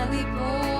Valley Boy.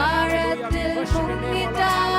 ആഴത്തിൽ പൊങ്ങിത്താ